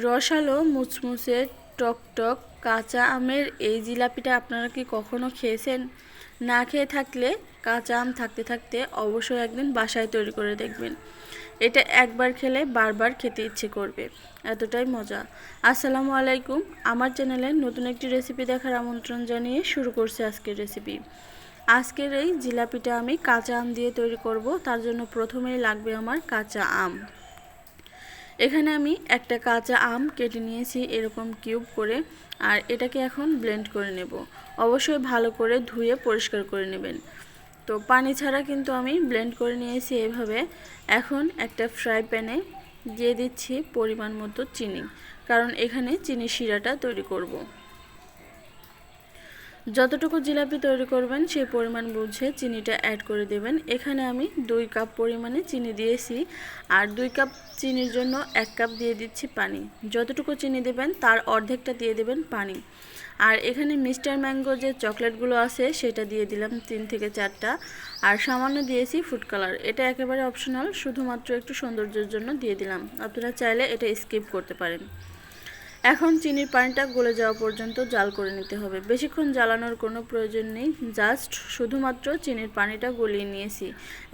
রসালো মুচমুচে টকটক কাঁচা আমের এই জিলাপিটা আপনারা কি কখনো খেয়েছেন? না খেয়ে থাকলে কাঁচা আম থাকতে থাকতে অবশ্যই একদিন বাসায় তৈরি করে দেখবেন। এটা একবার খেলে বারবার খেতে ইচ্ছে করবে। এতটাই মজা। আসসালামু আলাইকুম। আমার চ্যানেলে নতুন একটি রেসিপি দেখার আমন্ত্রণ জানিয়ে শুরু করছে আজকের রেসিপি। আজকের এই জিলাপিটা আমি কাঁচা আম দিয়ে তৈরি করব। তার জন্য প্রথমেই লাগবে আমার কাঁচা আম। এখানে আমি একটা কাঁচা আম কেটে নিয়েছি এরকম কিউব করে, আর এটাকে এখন ব্লেন্ড করে নেব। অবশ্যই ভালো করে ধুয়ে পরিষ্কার করে নেবেন। তো পানি ছাড়া কিন্তু আমি ব্লেন্ড করে নিয়েছি এভাবে। এখন একটা ফ্রাই প্যানে দিয়ে দিচ্ছি পরিমাণ মতো চিনি, কারণ এখানে চিনি শিরাটা তৈরি করব। যতটুকু জিলাপি তৈরি করবেন, সেই পরিমাণ বুঝে চিনিটা অ্যাড করে দেবেন। এখানে আমি দুই কাপ পরিমাণে চিনি দিয়েছি আর দুই কাপ চিনির জন্য এক কাপ দিয়ে দিচ্ছি পানি। যতটুকু চিনি দেবেন, তার অর্ধেকটা দিয়ে দেবেন পানি। আর এখানে মিস্টার ম্যাঙ্গো যে চকলেটগুলো আছে, সেটা দিয়ে দিলাম তিন থেকে চারটা। আর সামান্য দিয়েছি ফুড কালার। এটা একেবারে অপশনাল শুধুমাত্র একটু সৌন্দর্যের জন্য দিয়ে দিলাম। আপনারা চাইলে এটা স্কিপ করতে পারেন। এখন চিনির পানিটা গলে যাওয়া পর্যন্ত জাল করে নিতে হবে। বেশিক্ষণ জ্বালানোর কোনো প্রয়োজন নেই, জাস্ট শুধুমাত্র চিনির পানিটা গলিয়ে নিয়েছি।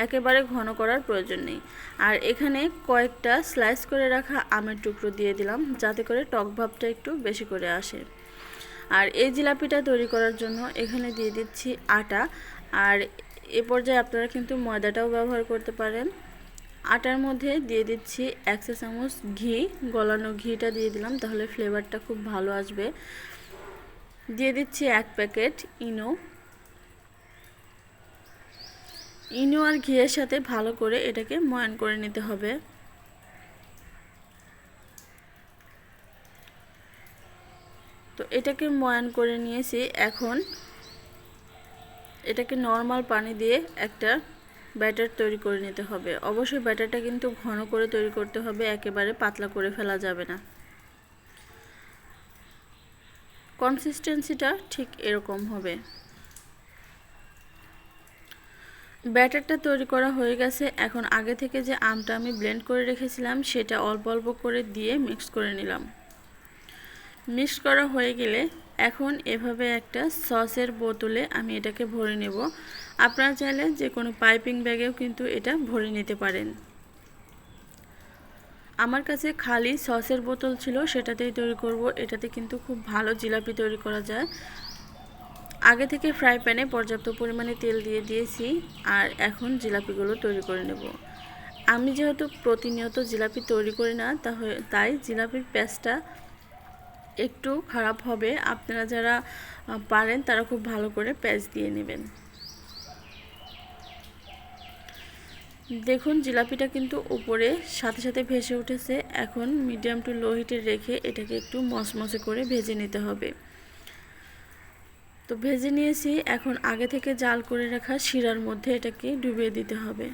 একেবারে ঘন করার প্রয়োজন নেই। আর এখানে কয়েকটা স্লাইস করে রাখা আমের টুকরো দিয়ে দিলাম, যাতে করে টক ভাবটা একটু বেশি করে আসে। আর এই জিলাপিটা তৈরি করার জন্য এখানে দিয়ে দিচ্ছি আটা। আর এ পর্যায়ে আপনারা কিন্তু ময়দাটাও ব্যবহার করতে পারেন। আটার মধ্যে দিয়ে দিচ্ছি এক চা চামচ ঘি। গলানো ঘিটা দিয়ে দিলাম, তাহলে ফ্লেভারটা খুব ভালো আসবে। দিয়ে দিচ্ছি এক প্যাকেট ইনো। ইনো আর ঘিয়ের সাথে ভালো করে এটাকে ময়ান করে নিতে হবে। তো এটাকে ময়ান করে নিয়েছি। এখন এটাকে নর্মাল পানি দিয়ে একটা ব্যাটার তৈরি করে নিতে হবে। অবশ্যই ব্যাটারটা কিন্তু ঘন করে তৈরি করতে হবে, একেবারে পাতলা করে ফেলা যাবে না। কনসিস্টেন্সিটা ঠিক এরকম হবে। ব্যাটারটা তৈরি করা হয়ে গেছে। এখন আগে থেকে যে আমটা আমি ব্লেন্ড করে রেখেছিলাম, সেটা অল্প অল্প করে দিয়ে মিক্স করে নিলাম। মিক্স করা হয়ে গেলে এখন এভাবে একটা সসের বোতলে আমি এটাকে ভরে নেব। আপনারা চাইলে যে কোনো পাইপিং ব্যাগেও কিন্তু এটা ভরে নিতে পারেন। আমার কাছে খালি সসের বোতল ছিল, সেটাতেই তৈরি করব। এটাতে কিন্তু খুব ভালো জিলাপি তৈরি করা যায়। আগে থেকে ফ্রাই প্যানে পর্যাপ্ত পরিমাণে তেল দিয়ে দিয়েছি আর এখন জিলাপিগুলো তৈরি করে নেব। আমি যেহেতু প্রতিনিয়ত জিলাপি তৈরি করি না, তাহলে তাই জিলাপির প্যাঁচটা একটু খারাপ হবে, আপনারা যারা পারেন তারা খুব ভালো করে প্যাচ দিয়ে নেবেন। দেখুন, জিলাপিটা কিন্তু উপরে সাথে সাথে ভেসে উঠেছে। এখন মিডিয়াম টু লো হিটে রেখে এটাকে একটু মসমসে করে ভেজে নিতে হবে। তো ভেজে নিয়েছি, এখন আগে থেকে জাল করে রাখা শিরার মধ্যে এটাকে ডুবিয়ে দিতে হবে।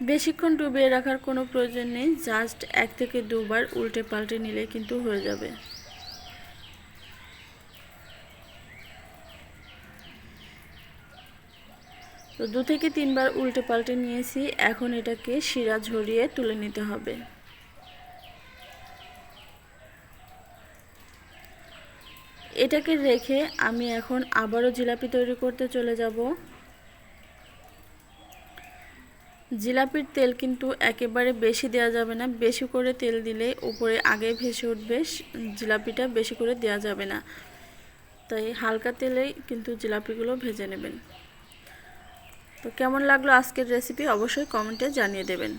বেশিক্ষণ ডুবিয়ে রাখার কোনো প্রয়োজন নেই জাস্ট এক থেকে দুবার উল্টে পাল্টে নিলে কিন্তু হয়ে যাবে। তো দু থেকে তিনবার উল্টে পাল্টে নিয়েছি, এখন এটাকে শিরা ঝরিয়ে তুলে নিতে হবে। এটাকে রেখে আমি এখন আবারও জিলাপি তৈরি করতে চলে যাব। জিলাপির তেল কিন্তু একেবারে বেশি দেওয়া যাবে না। বেশি করে তেল দিলে উপরে আগে ভেসে উঠবে জিলাপিটা বেশি করে দেওয়া যাবে না। তাই হালকা তেলেই কিন্তু জিলাপিগুলো ভেজে নেবেন। তো কেমন লাগল আজকের রেসিপি অবশ্যই কমেন্টে জানিয়ে দেবেন।